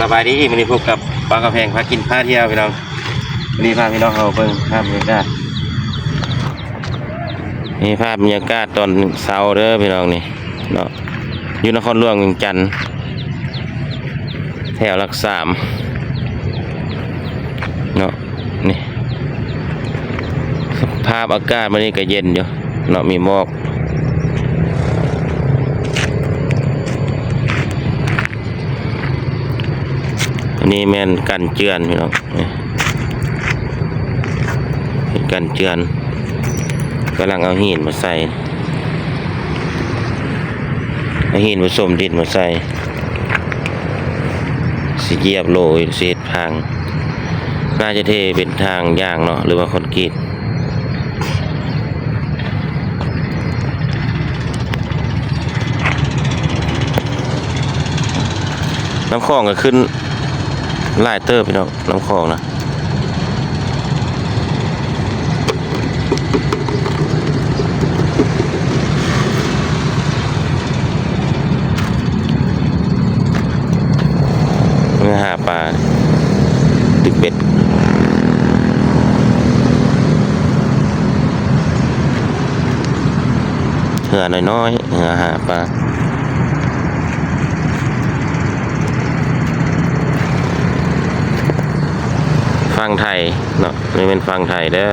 สบายดีวันนี้พบกับปลากระแพงพากินพาเที่ยวพี่น้องวันนี้พาพพี่น้องเขาเบิ่งภาพบรรยากาศนี่ภาพบรรยากาศตอนเช้าเด้อพี่น้องนี่เนาะอยู่นครหลวงเวียงจันทน์แถวหลักสามเนาะนี่ภาพอากาศมันนี่ก็เย็นอยู่เนาะมีหมอก นนี้แม่นกันเจือนพี่น้องนี่เห็นกันเจือนกำลังเอาหินมาใส่เอาหินผสมดินมาใส่สิเหยียบโลยเศษทางน่าจะเทเป็นทางย่างเนาะหรือว่าคอนกรีตน้ำคลองก็ขึ้น ไล่เตอร์พี่น้องน้ำคลองนะเมื่อหาปลาตึกเป็ดเหือน้อยๆเหือหาปลา ฟังไทยเนาะนี่เป็นฟังไทยเด้อ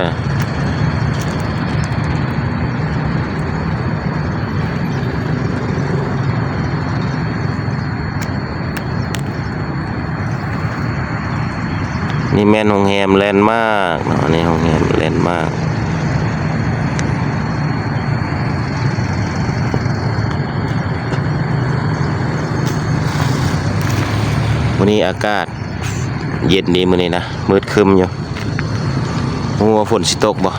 นี่แม่นโรงแรมแลนด์มากเนาะนี่โรงแรมแลนด์มากวันนี้อากาศ เย็นดีมื้อนี้นะมืดครึมอยู่หัวฝนสิตกบ่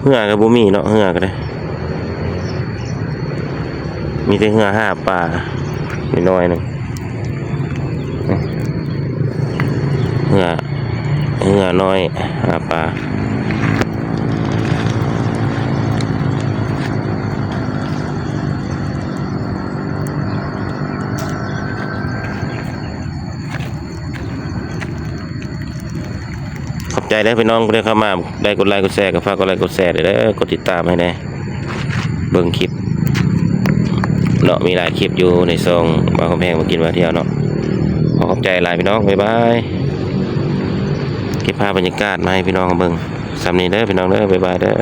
เหือกับบ่มีเนาะเหือก็ได้มีแต่เหือห้าปลานิดน่อยหนึงเหือเหือน้อยห้าปลา ใจได้พี่น้องได้เข้ามาได้กดไลค์กดแชร์กับฝากกดไลค์กดแชร์ด้วยเด้กดติดตามให้แน่เบิ่งคลิปเนาะมีหลายคลิปอยู่ในซองมาคำแพงมากินมาเที่ยวเนาะขอขอบใจหลายพี่น้องบ๊ายบายเก็บภาพบรรยากาศมาให้พี่น้องเบิ่งสำนีเด้อพี่น้องเด้อบ๊ายบายเด้อ